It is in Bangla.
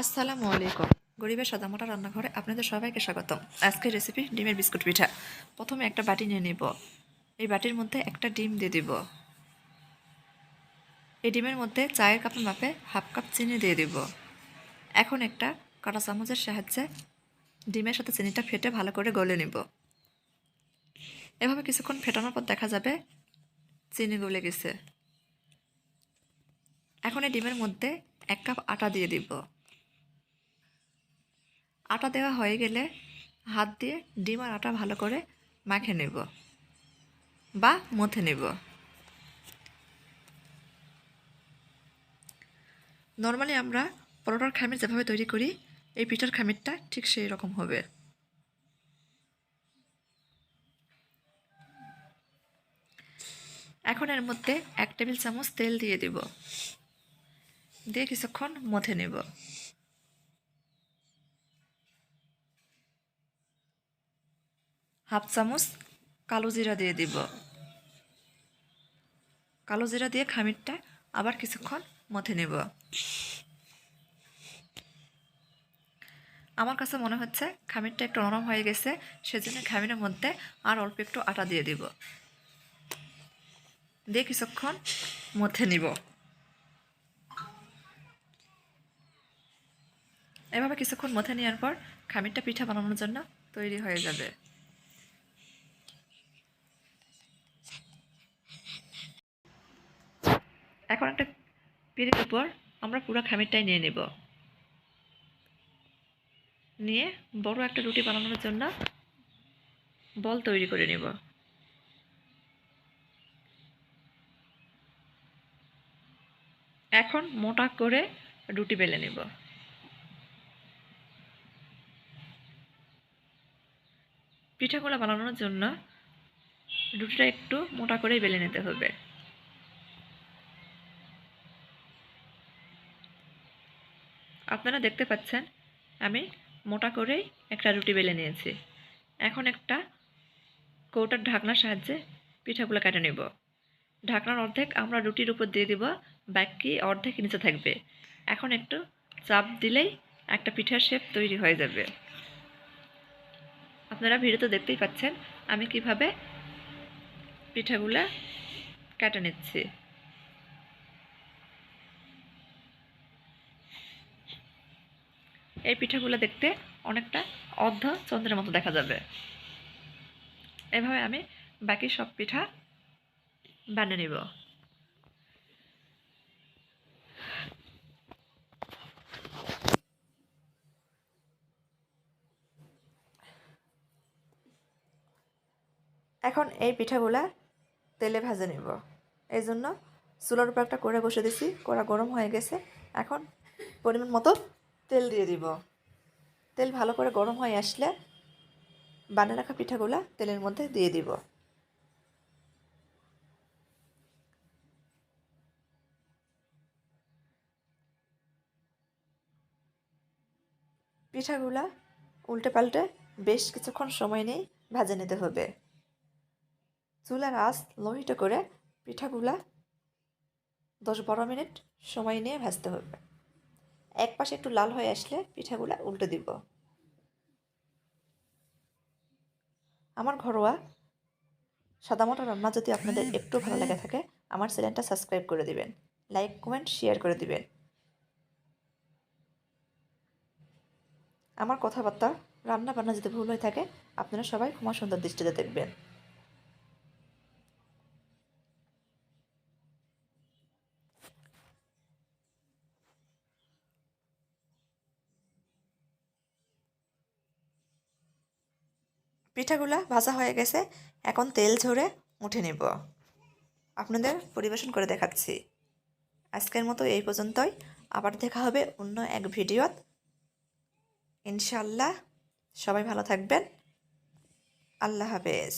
আসসালামু আলাইকুম। গরিবের সাদামোটা রান্নাঘরে আপনাদের সবাইকে স্বাগতম। আজকের রেসিপি ডিমের বিস্কুট পিঠা। প্রথমে একটা বাটি নিয়ে নেব। এই বাটির মধ্যে একটা ডিম দিয়ে দিব। এই ডিমের মধ্যে চায়ের কাপের মাপে হাফ কাপ চিনি দিয়ে দিব। এখন একটা কাঁটা চামচের সাহায্যে ডিমের সাথে চিনিটা ফেটে ভালো করে গলে নিব। এভাবে কিছুক্ষণ ফেটানোর পর দেখা যাবে চিনি গলে গেছে। এখন এই ডিমের মধ্যে এক কাপ আটা দিয়ে দিব। আটা দেওয়া হয়ে গেলে হাত দিয়ে ডিম আর আটা ভালো করে মাখে নেব বা মথে নেব। নর্মালি আমরা পরোটার খামির যেভাবে তৈরি করি, এই পিঠার খামিরটা ঠিক সেই রকম হবে। এখন এর মধ্যে এক টেবিল চামচ তেল দিয়ে দিব। দিয়ে কিছুক্ষণ মথে নেব। হাফ চামচ কালো জিরা দিয়ে দিব। কালো জিরা দিয়ে খামিরটা আবার কিছুক্ষণ মথে নেব। আমার কাছে মনে হচ্ছে খামিরটা একটু নরম হয়ে গেছে, সেজন্য খামিরের মধ্যে আর অল্প একটু আটা দিয়ে দিব। দিয়ে কিছুক্ষণ মথে নিব। এভাবে কিছুক্ষণ মথে নেওয়ার পর খামিরটা পিঠা বানানোর জন্য তৈরি হয়ে যাবে। এখন একটা পিড়ির উপর আমরা পুরো খামিরটাই নিয়ে নেব। নিয়ে বড় একটা রুটি বানানোর জন্য বল তৈরি করে নেব। এখন মোটা করে রুটি বেলে নেব। পিঠাগুলো বানানোর জন্য রুটিটা একটু মোটা করেই বেলে নিতে হবে। আপনারা দেখতে পাচ্ছেন, আমি মোটা করেই একটা রুটি বেলে নিয়েছি। এখন একটা কৌটার ঢাকনার সাহায্যে পিঠাগুলো কেটে নেব। ঢাকনার অর্ধেক আমরা রুটির উপর দিয়ে দিব, বাকি অর্ধেক নিচে থাকবে। এখন একটু চাপ দিলেই একটা পিঠার শেপ তৈরি হয়ে যাবে। আপনারা ভিডিওতে দেখতেই পাচ্ছেন, আমি কীভাবে পিঠাগুলা কেটে নিচ্ছি। এই পিঠাগুলো দেখতে অনেকটা অর্ধ চন্দ্রের মতো দেখা যাবে। এভাবে আমি বাকি সব পিঠা বানিয়ে নিব। এখন এই পিঠাগুলা তেলে ভেজে নিব। এই জন্য চুলার উপর একটা কড়া বসে দিছি কড়া গরম হয়ে গেছে। এখন পরিমাণ মতো তেল দিয়ে দিব। তেল ভালো করে গরম হয়ে আসলে বানিয়ে রাখা পিঠাগুলা তেলের মধ্যে দিয়ে দিব। পিঠাগুলা উল্টে পাল্টে বেশ কিছুক্ষণ সময় নিয়ে ভাজে নিতে হবে। চুলার আঁচ লোহিত করে পিঠাগুলা দশ বারো মিনিট সময় নিয়ে ভাজতে হবে। এক পাশে একটু লাল হয়ে আসলে পিঠাগুলা উল্টে দিব। আমার ঘরোয়া সাদামাটা রান্না যদি আপনাদের একটু ভালো লেগে থাকে, আমার চ্যানেলটা সাবস্ক্রাইব করে দিবেন। লাইক, কমেন্ট, শেয়ার করে দিবেন। আমার কথাবার্তা রান্না বান্না যদি ভুল হয়ে থাকে, আপনারা সবাই ক্ষমা সুন্দর দৃষ্টিতে দেখবেন। পিঠাগুলা ভাজা হয়ে গেছে, এখন তেল ঝরে উঠে নেব। আপনাদের পরিবেশন করে দেখাচ্ছি। আজকের মতো এই পর্যন্তই। আবার দেখা হবে অন্য এক ভিডিওত। ইনশাল্লাহ সবাই ভালো থাকবেন। আল্লাহ হাফেজ।